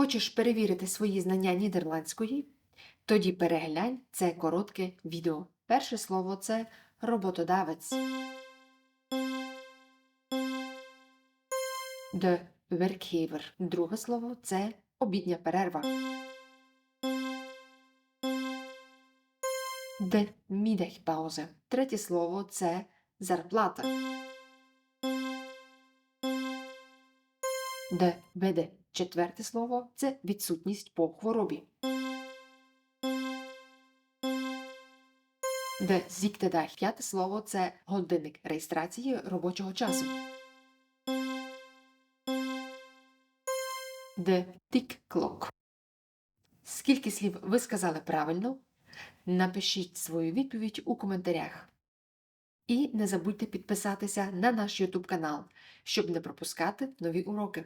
Хочеш перевірити свої знання нідерландської? Тоді переглянь це коротке відео. Перше слово це роботодавець. De werkgever. Друге слово це обідня перерва. De middagpauze. Третє слово це зарплата. De веде. Четверте слово це відсутність по хворобі. De ziektedag. П'яте слово це годинник реєстрації робочого часу. De tick-clock. Скільки слів ви сказали правильно? Напишіть свою відповідь у коментарях. І не забудьте підписатися на наш YouTube канал, щоб не пропускати нові уроки.